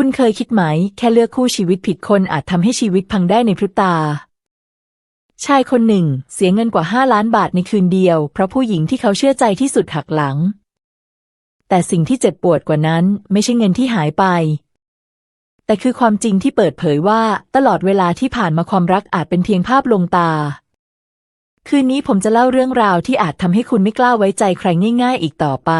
คุณเคยคิดไหม แค่เลือกคู่ชีวิตผิดคนอาจทำให้ชีวิตพังได้ในพริบตา ชายคนหนึ่ง เสียเงินกว่าห้าล้านบาทในคืนเดียว เพราะผู้หญิงที่เขาเชื่อใจที่สุดหักหลัง แต่สิ่งที่เจ็บปวดกว่านั้น ไม่ใช่เงินที่หายไป แต่คือความจริงที่เปิดเผยว่า ตลอดเวลาที่ผ่านมาความรักอาจเป็นเพียงภาพลวงตา คืนนี้ผมจะเล่าเรื่องราวที่อาจทำให้คุณไม่กล้าไว้ใจใครง่าย ๆ อีกต่อไป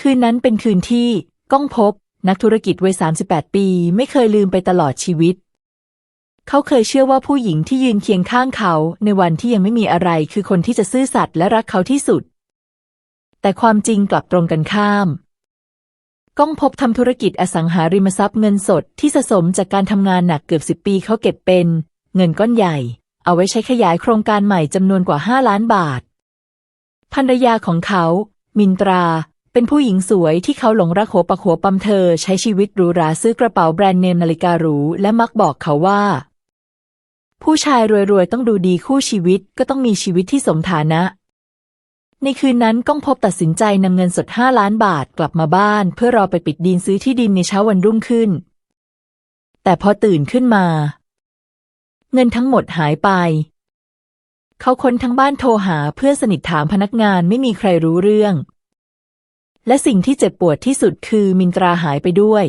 คืนนั้นเป็นคืนที่ก้องพบ นักธุรกิจวัย 38 ปีไม่เคยลืมไปตลอดชีวิต เขาเคยเชื่อว่าผู้หญิงที่ยืนเคียงข้างเขาในวันที่ยังไม่มีอะไรคือคนที่จะซื่อสัตย์และรักเขาที่สุด แต่ความจริงกลับตรงกันข้าม ก้องพบทำธุรกิจอสังหาริมทรัพย์เงินสดที่สะสมจากการทำงานหนักเกือบสิบปีเขาเก็บเป็น เงินก้อนใหญ่ เอาไว้ใช้ขยายโครงการใหม่จำนวนกว่า 5 ล้านบาทภรรยาของเขา มินตรา เป็นผู้หญิงสวยที่เขาหลงรักหัวปักหัวปั๊มเธอ ใช้ชีวิตหรูหราซื้อกระเป๋าแบรนด์เนมนาฬิกาหรูและมักบอกเขาว่า ผู้ชายรวยๆต้องดูดีคู่ชีวิตก็ต้องมีชีวิตที่สมฐานะ ในคืนนั้นก้องพบตัดสินใจนำเงินสดห้าล้านบาทกลับมาบ้าน เพื่อรอไปปิดดินซื้อที่ดินในเช้าวันรุ่งขึ้น แต่พอตื่นขึ้นมา เงินทั้งหมดหายไปเขาค้นทั้งบ้านโทรหาเพื่อนสนิทถามพนักงานไม่มีใครรู้เรื่อง และสิ่งที่เจ็บปวดที่สุดคือมินตราหายไปด้วย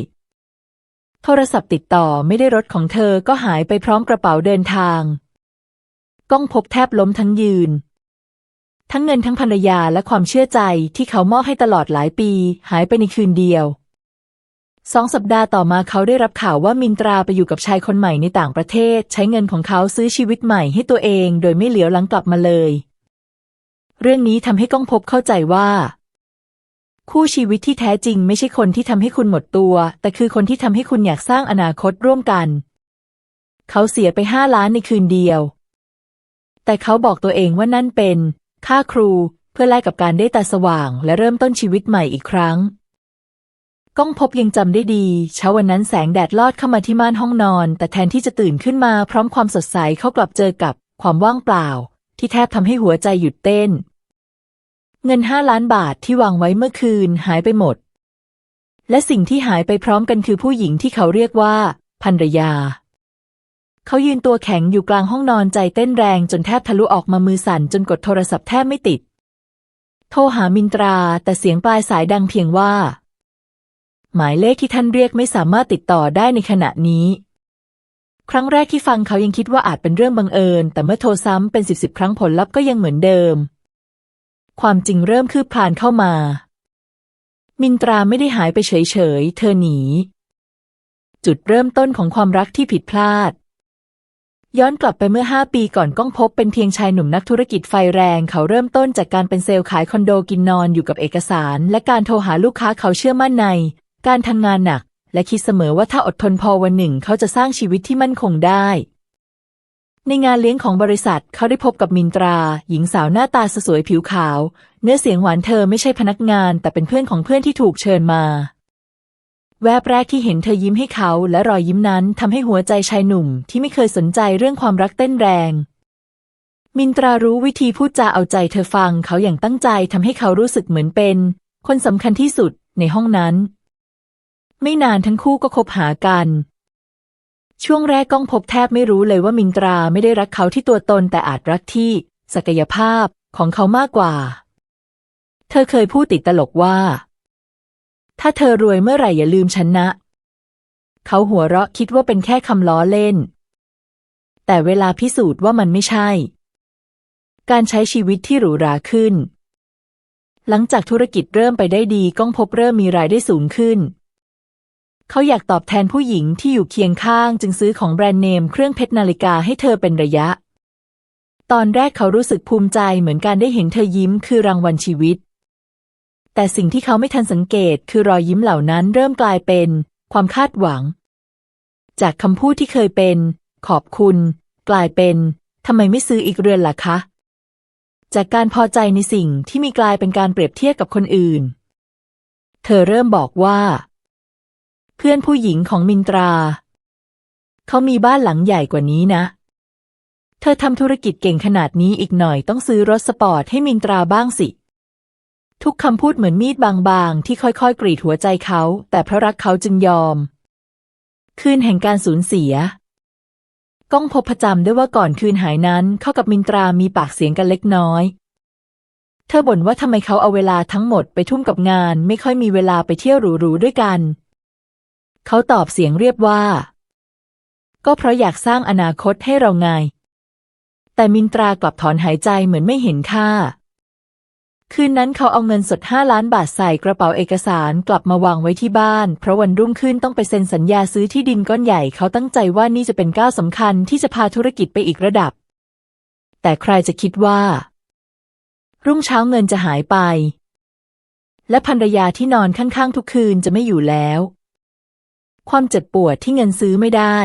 โทรศัพท์ติดต่อไม่ได้รถของเธอก็หายไปพร้อมกระเป๋าเดินทางก้องพบแทบล้มทั้งยืน ทั้งเงินทั้งภรรยาและความเชื่อใจที่เขามอบให้ตลอดหลายปี หายไปในคืนเดียวสองสัปดาห์ต่อมาเขาได้รับข่าวว่ามินตราไปอยู่กับชายคนใหม่ในต่างประเทศ ใช้เงินของเขาซื้อชีวิตใหม่ให้ตัวเอง โดยไม่เหลียวหลังกลับมาเลย เรื่องนี้ทำให้ก้องพบเข้าใจว่า คู่ชีวิตที่แท้จริงไม่ใช่คนที่ทำให้คุณหมดตัว แต่คือคนที่ทำให้คุณอยากสร้างอนาคตร่วมกัน เขาเสียไปห้าล้านในคืนเดียว แต่เขาบอกตัวเองว่านั่นเป็น ค่าครูเพื่อแลกกับการได้ตาสว่าง และเริ่มต้นชีวิตใหม่อีกครั้ง ก้องพบยังจำได้ดี เช้าวันนั้นแสงแดดลอดเข้ามาที่ม่านห้องนอน แต่แทนที่จะตื่นขึ้นมาพร้อมความสดใสเขากลับเจอกับความว่างเปล่า ที่แทบทำให้หัวใจหยุดเต้น เงินห้าล้านบาทที่วางไว้เมื่อคืนหายไปหมด และสิ่งที่หายไปพร้อมกันคือผู้หญิงที่เขาเรียกว่าภรรยา เขายืนตัวแข็งอยู่กลางห้องนอนใจเต้นแรงจนแทบทะลุออกมามือสั่นจนกดโทรศัพท์แทบไม่ติด โทรหามินตราแต่เสียงปลายสายดังเพียงว่า หมายเลขที่ท่านเรียกไม่สามารถติดต่อได้ในขณะนี้ครั้งแรกที่ฟังเขายังคิดว่าอาจเป็นเรื่องบังเอิญ แต่เมื่อโทรซ้ำเป็นสิบสิบครั้งผลลัพธ์ก็ยังเหมือนเดิม ความจริงเริ่มคืบคลานเข้ามา มินตราไม่ได้หายไปเฉยๆเธอหนี จุดเริ่มต้นของความรักที่ผิดพลาด ย้อนกลับไปเมื่อห้าปีก่อนก้องพบเป็นเพียงชายหนุ่มนักธุรกิจไฟแรง เขาเริ่มต้นจากการเป็นเซลล์ขายคอนโดกินนอนอยู่กับเอกสาร และการโทรหาลูกค้าเขาเชื่อมั่นใน การทำงานหนัก และคิดเสมอว่าถ้าอดทนพอวันหนึ่งเขาจะสร้างชีวิตที่มั่นคงได้ ในงานเลี้ยงของบริษัทเขาได้พบกับมินตรา หญิงสาวหน้าตาสวยผิวขาว เนื้อเสียงหวานเธอไม่ใช่พนักงาน แต่เป็นเพื่อนของเพื่อนที่ถูกเชิญมา แวบแรกที่เห็นเธอยิ้มให้เขาและรอยยิ้มนั้นทำให้หัวใจชายหนุ่ม ที่ไม่เคยสนใจเรื่องความรักเต้นแรง มินตรารู้วิธีพูดจาเอาใจเธอฟังเขาอย่างตั้งใจทำให้เขารู้สึกเหมือนเป็น คนสำคัญที่สุดในห้องนั้น ไม่นานทั้งคู่ก็คบหากัน ช่วงแรกก้องพบแทบไม่รู้เลยว่ามินตราไม่ได้รักเขาที่ตัวตนแต่อาจรักที่ ศักยภาพของเขามากกว่า เธอเคยพูดติดตลกว่า ถ้าเธอรวยเมื่อไหร่อย่าลืมฉันนะ เขาหัวเราะคิดว่าเป็นแค่คำล้อเล่น แต่เวลาพิสูจน์ว่ามันไม่ใช่ การใช้ชีวิตที่หรูหราขึ้น หลังจากธุรกิจเริ่มไปได้ดีก้องพบเริ่มมีรายได้สูงขึ้น เขาอยากตอบแทนผู้หญิงที่อยู่เคียงข้างจึงซื้อของแบรนด์เนมเครื่องเพชรนาฬิกาให้เธอเป็นระยะ ตอนแรกเขารู้สึกภูมิใจเหมือนการได้เห็นเธอยิ้มคือรางวัลชีวิต แต่สิ่งที่เขาไม่ทันสังเกตคือรอยยิ้มเหล่านั้นเริ่มกลายเป็น ความคาดหวัง จากคำพูดที่เคยเป็น ขอบคุณ กลายเป็นทำไมไม่ซื้ออีกเรือนล่ะคะ จากการพอใจในสิ่งที่มีกลายเป็นการเปรียบเทียบกับคนอื่น เธอเริ่มบอกว่า เพื่อนผู้หญิงของมินตรา เขามีบ้านหลังใหญ่กว่านี้นะ เธอทำธุรกิจเก่งขนาดนี้อีกหน่อยต้องซื้อรถสปอร์ตให้มินตราบ้างสิ ทุกคำพูดเหมือนมีดบางๆ ที่ค่อยๆ กรีดหัวใจเขา แต่เพราะรักเขาจึงยอม คืนแห่งการสูญเสีย ก้องพบประจำได้ว่าก่อนคืนหายนั้น เขากับมินตรามีปากเสียงกันเล็กน้อยเธอบ่นว่าทำไมเขาเอาเวลาทั้งหมดไปทุ่มกับงาน ไม่ค่อยมีเวลาไปเที่ยวหรูๆด้วยกัน เขาตอบเสียงเรียบว่า ก็เพราะอยากสร้างอนาคตให้เราไง แต่มินตรากลับถอนหายใจเหมือนไม่เห็นค่า คืนนั้นเขาเอาเงินสดห้าล้านบาทใส่กระเป๋าเอกสารกลับมาวางไว้ที่บ้าน เพราะวันรุ่งขึ้นต้องไปเซ็นสัญญาซื้อที่ดินก้อนใหญ่ เขาตั้งใจว่านี่จะเป็นก้าวสำคัญที่จะพาธุรกิจไปอีกระดับ แต่ใครจะคิดว่า รุ่งเช้าเงินจะหายไปและภรรยาที่นอนข้างๆ ทุกคืนจะไม่อยู่แล้ว ความเจ็บปวดที่เงินซื้อไม่ได้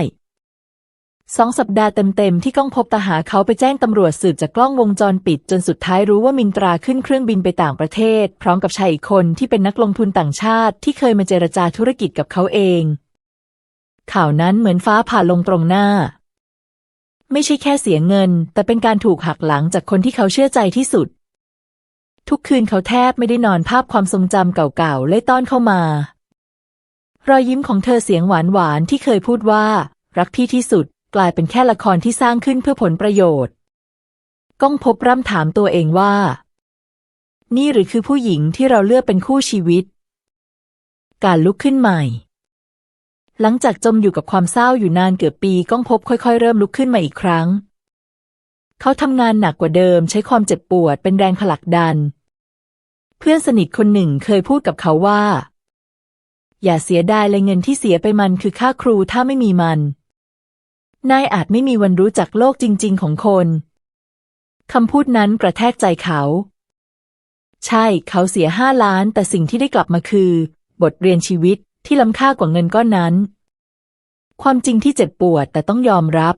สองสัปดาห์เต็มๆที่ก้องพบตาหาเขาไปแจ้งตำรวจสืบจากกล้องวงจรปิด จนสุดท้ายรู้ว่ามินตราขึ้นเครื่องบินไปต่างประเทศ พร้อมกับชายอีกคนที่เป็นนักลงทุนต่างชาติที่เคยมาเจรจาธุรกิจกับเขาเอง ข่าวนั้นเหมือนฟ้าผ่าลงตรงหน้า ไม่ใช่แค่เสียเงิน แต่เป็นการถูกหักหลังจากคนที่เขาเชื่อใจที่สุด ทุกคืนเขาแทบไม่ได้นอนภาพความทรงจำเก่าๆเลยต้อนเข้ามา รอยยิ้มของเธอเสียงหวานๆที่เคยพูดว่า รักพี่ที่สุด กลายเป็นแค่ละครที่สร้างขึ้นเพื่อผลประโยชน์ ก้องพบร่ำถามตัวเองว่า นี่หรือคือผู้หญิงที่เราเลือกเป็นคู่ชีวิต การลุกขึ้นใหม่ หลังจากจมอยู่กับความเศร้าอยู่นานเกือบปีก้องพบค่อย ๆ เริ่มลุกขึ้นมาอีกครั้ง เขาทำงานหนักกว่าเดิมใช้ความเจ็บปวดเป็นแรงผลักดัน เพื่อนสนิทคนหนึ่งเคยพูดกับเขาว่า อย่าเสียดายเลยเงินที่เสียไปมันคือค่าครูถ้าไม่มีมัน นายอาจไม่มีวันรู้จักโลกจริง ๆ ของคนคำพูดนั้นกระแทกใจเขา ใช่เขาเสียห้าล้าน แต่สิ่งที่ได้กลับมาคือ บทเรียนชีวิตที่ล้ำค่ากว่าเงินก้อนนั้น ความจริงที่เจ็บปวดแต่ต้องยอมรับ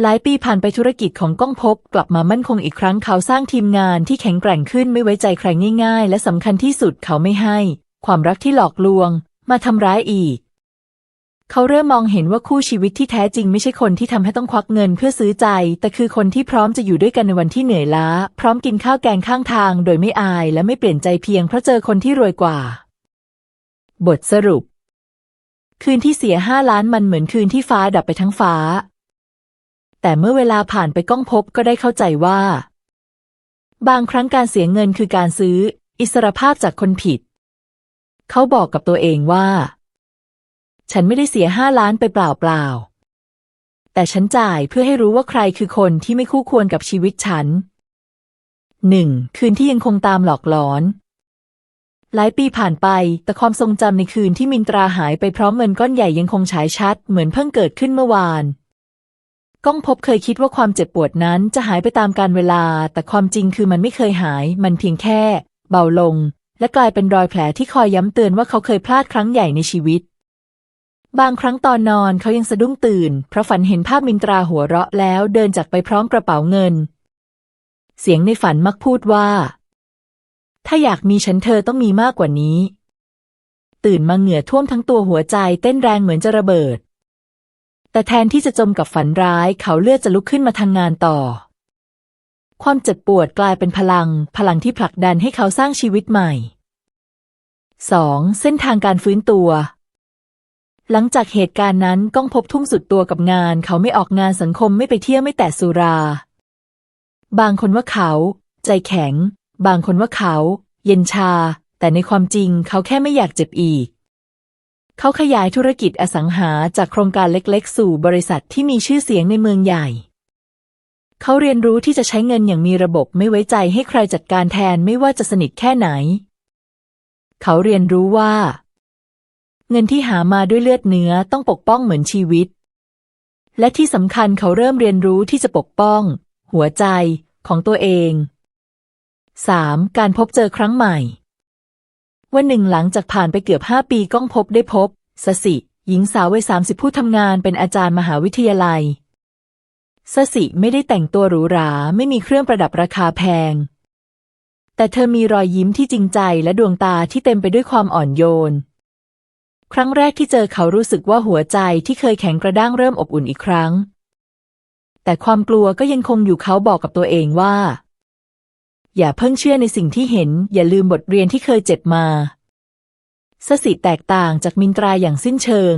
หลายปีผ่านไปธุรกิจของก้องพบกลับมามั่นคงอีกครั้งเขาสร้างทีมงานที่แข็งแกร่งขึ้นไม่ไว้ใจใครง่าย ๆ และสำคัญที่สุดเขาไม่ให้ ความรักที่หลอกลวง มาทำร้ายอีก เขาเริ่มมองเห็นว่าคู่ชีวิตที่แท้จริงไม่ใช่คนที่ทำให้ต้องควักเงินเพื่อซื้อใจ แต่คือคนที่พร้อมจะอยู่ด้วยกันในวันที่เหนื่อยล้า พร้อมกินข้าวแกงข้างทาง โดยไม่อายและไม่เปลี่ยนใจเพียงเพราะเจอคนที่รวยกว่า บทสรุป คืนที่เสียห้าล้านมันเหมือนคืนที่ฟ้าดับไปทั้งฟ้า แต่เมื่อเวลาผ่านไปก้องพบก็ได้เข้าใจว่า บางครั้งการเสียเงินคือการซื้อ อิสรภาพจากคนผิด เขาบอกกับตัวเองว่า ฉันไม่ได้เสียห้าล้านไปเปล่าๆ แต่ฉันจ่ายเพื่อให้รู้ว่าใครคือคนที่ไม่คู่ควรกับชีวิตฉันหนึ่งคืนที่ยังคงตามหลอกหลอน หลายปีผ่านไป แต่ความทรงจำในคืนที่มินตราหายไปพร้อมเงินก้อนใหญ่ยังคงฉายชัด เหมือนเพิ่งเกิดขึ้นเมื่อวานก้องพบเคยคิดว่าความเจ็บปวดนั้นจะหายไปตามกาลเวลา แต่ความจริงคือมันไม่เคยหาย มันเพียงแค่ เบาลง และกลายเป็นรอยแผลที่คอยย้ำเตือนว่าเขาเคยพลาดครั้งใหญ่ในชีวิต บางครั้งตอนนอนเขายังสะดุ้งตื่น เพราะฝันเห็นภาพมินตราหัวเราะแล้วเดินจากไปพร้อมกระเป๋าเงิน เสียงในฝันมักพูดว่า ถ้าอยากมีฉันเธอต้องมีมากกว่านี้ ตื่นมาเหงื่อท่วมทั้งตัวหัวใจเต้นแรงเหมือนจะระเบิด แต่แทนที่จะจมกับฝันร้าย เขาเลือกจะลุกขึ้นมาทำงานต่อ ความเจ็บปวดกลายเป็นพลัง พลังที่ผลักดันให้เขาสร้างชีวิตใหม่ 2. เส้นทางการฟื้นตัว หลังจากเหตุการณ์นั้นก้องพบทุ่มสุดตัวกับงาน เขาไม่ออกงานสังคมไม่ไปเที่ยวไม่แตะสุรา บางคนว่าเขา ใจแข็ง บางคนว่าเขา เย็นชา แต่ในความจริงเขาแค่ไม่อยากเจ็บอีก เขาขยายธุรกิจอสังหาจากโครงการเล็กๆ สู่บริษัทที่มีชื่อเสียงในเมืองใหญ่ เขาเรียนรู้ที่จะใช้เงินอย่างมีระบบไม่ไว้ใจให้ใครจัดการแทนไม่ว่าจะสนิทแค่ไหน เขาเรียนรู้ว่า เงินที่หามาด้วยเลือดเนื้อต้องปกป้องเหมือนชีวิต และที่สำคัญเขาเริ่มเรียนรู้ที่จะปกป้อง หัวใจของตัวเอง 3. การพบเจอครั้งใหม่ วันหนึ่งหลังจากผ่านไปเกือบห้าปีก้องพบได้พบสสิ หญิงสาววัยสามสิบผู้ทำงานเป็นอาจารย์มหาวิทยาลัย สสิไม่ได้แต่งตัวหรูหราไม่มีเครื่องประดับราคาแพง แต่เธอมีรอยยิ้มที่จริงใจและดวงตาที่เต็มไปด้วยความอ่อนโยน ครั้งแรกที่เจอเขารู้สึกว่าหัวใจที่เคยแข็งกระด้างเริ่มอบอุ่นอีกครั้ง แต่ความกลัวก็ยังคงอยู่เขาบอกกับตัวเองว่า อย่าเพิ่งเชื่อในสิ่งที่เห็น อย่าลืมบทเรียนที่เคยเจ็บมาสสิแตกต่างจากมินตราอย่างสิ้นเชิง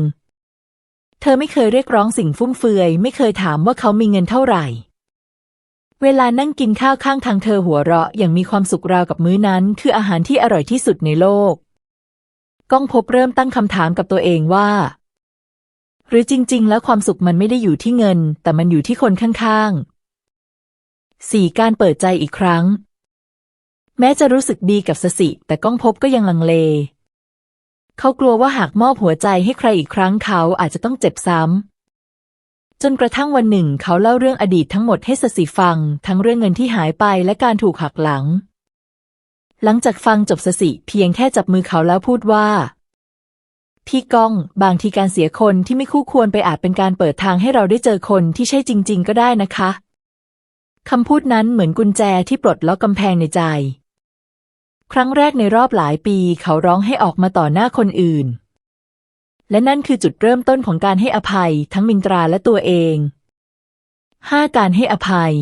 เธอไม่เคยเรียกร้องสิ่งฟุ่มเฟือย ไม่เคยถามว่าเขามีเงินเท่าไหร่ เวลานั่งกินข้าวข้างทางเธอหัวเราะอย่างมีความสุขราวกับมื้อนั้น คืออาหารที่อร่อยที่สุดในโลก ก้องพบเริ่มตั้งคำถามกับตัวเองว่า หรือจริง ๆ แล้วความสุขมันไม่ได้อยู่ที่เงิน แต่มันอยู่ที่คนข้างๆสี่การเปิดใจอีกครั้ง แม้จะรู้สึกดีกับสสิ แต่ก้องพบก็ยังลังเล เขากลัวว่าหากมอบหัวใจให้ใครอีกครั้งเขาอาจจะต้องเจ็บซ้ำ จนกระทั่งวันหนึ่งเขาเล่าเรื่องอดีตทั้งหมดให้สสิฟัง ทั้งเรื่องเงินที่หายไปและการถูกหักหลัง หลังจากฟังจบสสิเพียงแค่จับมือเขาแล้วพูดว่า พี่ก้อง บางทีการเสียคนที่ไม่คู่ควรไปอาจเป็นการเปิดทางให้เราได้เจอคนที่ใช่จริง ๆ ก็ได้นะคะคำพูดนั้นเหมือนกุญแจที่ปลดล็อกกำแพงในใจ ครั้งแรกในรอบหลายปีเขาร้องให้ออกมาต่อหน้าคนอื่น และนั่นคือจุดเริ่มต้นของการให้อภัยทั้งมินตราและตัวเองห้าการให้อภัย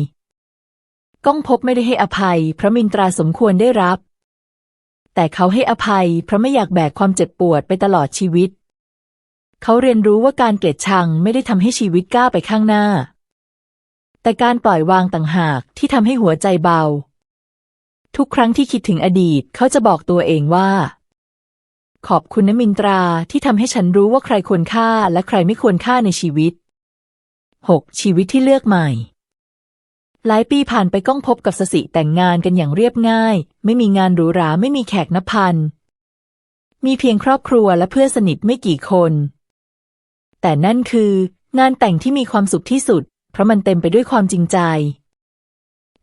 ก้องพบไม่ได้ให้อภัยเพราะมินตราสมควรได้รับ แต่เขาให้อภัยเพราะไม่อยากแบกความเจ็บปวดไปตลอดชีวิต เขาเรียนรู้ว่าการเกลียดชังไม่ได้ทำให้ชีวิตก้าวไปข้างหน้า แต่การปล่อยวางต่างหากที่ทำให้หัวใจเบา ทุกครั้งที่คิดถึงอดีตเขาจะบอกตัวเองว่า ขอบคุณนมินตราที่ทำให้ฉันรู้ว่าใครควรค่าและใครไม่ควรค่าในชีวิต 6. ชีวิตที่เลือกใหม่ หลายปีผ่านไปก้องพบกับสสิแต่งงานกันอย่างเรียบง่าย ไม่มีงานหรูหราไม่มีแขกนับพัน มีเพียงครอบครัวและเพื่อนสนิทไม่กี่คน แต่นั่นคืองานแต่งที่มีความสุขที่สุด เพราะมันเต็มไปด้วยความจริงใจ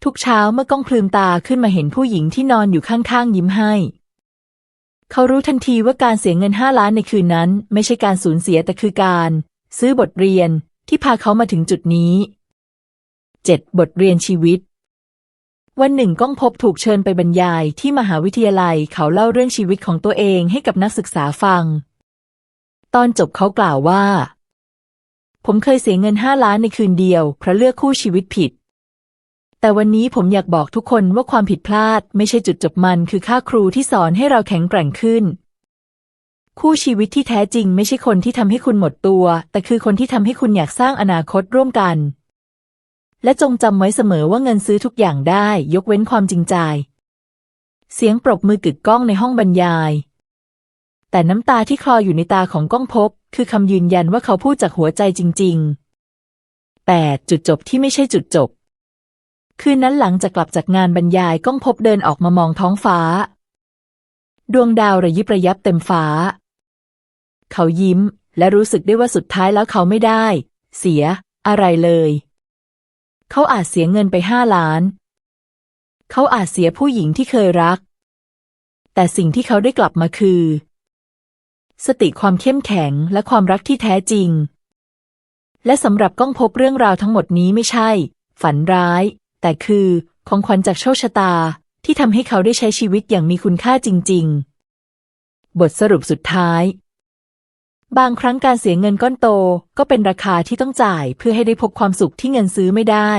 ทุกเช้าเมื่อก้องพลืมตาขึ้นมาเห็นผู้หญิงที่นอนอยู่ข้างๆยิ้มให้ เขารู้ทันทีว่าการเสียเงินห้าล้านในคืนนั้น ไม่ใช่การสูญเสียแต่คือการ ซื้อบทเรียนที่พาเขามาถึงจุดนี้ 7. บทเรียนชีวิต วันหนึ่งก้องพบถูกเชิญไปบรรยายที่มหาวิทยาลัยเขาเล่าเรื่องชีวิตของตัวเองให้กับนักศึกษาฟัง ตอนจบเขากล่าวว่า ผมเคยเสียเงินห้าล้านในคืนเดียวเพราะเลือกคู่ชีวิตผิด แต่วันนี้ผมอยากบอกทุกคนว่าความผิดพลาดไม่ใช่จุดจบมัน คือค่าครูที่สอนให้เราแข็งแกร่งขึ้น คู่ชีวิตที่แท้จริงไม่ใช่คนที่ทำให้คุณหมดตัว แต่คือคนที่ทำให้คุณอยากสร้างอนาคตร่วมกัน และจงจำไว้เสมอว่าเงินซื้อทุกอย่างได้ ยกเว้นความจริงใจ เสียงปรบมือกึกก้องในห้องบรรยาย แต่น้ำตาที่คลออยู่ในตาของก้องพบ คือคำยืนยันว่าเขาพูดจากหัวใจจริง ๆ 8. จุดจบที่ไม่ใช่จุดจบ คืนนั้นหลังจากกลับจากงานบรรยายก้องพบเดินออกมามองท้องฟ้า ดวงดาวระยิบระยับเต็มฟ้า เขายิ้มและรู้สึกได้ว่าสุดท้ายแล้วเขาไม่ได้ เสีย อะไรเลย เขาอาจเสียเงินไปห้าล้าน เขาอาจเสียผู้หญิงที่เคยรัก แต่สิ่งที่เขาได้กลับมาคือ สติความเข้มแข็งและความรักที่แท้จริง และสำหรับก้องพบเรื่องราวทั้งหมดนี้ไม่ใช่ ฝันร้าย แต่คือของขวัญจากโชคชะตาที่ทำให้เขาได้ใช้ชีวิตอย่างมีคุณค่าจริง ๆ บทสรุปสุดท้าย บางครั้งการเสียเงินก้อนโตก็เป็นราคาที่ต้องจ่ายเพื่อให้ได้พบความสุขที่เงินซื้อไม่ได้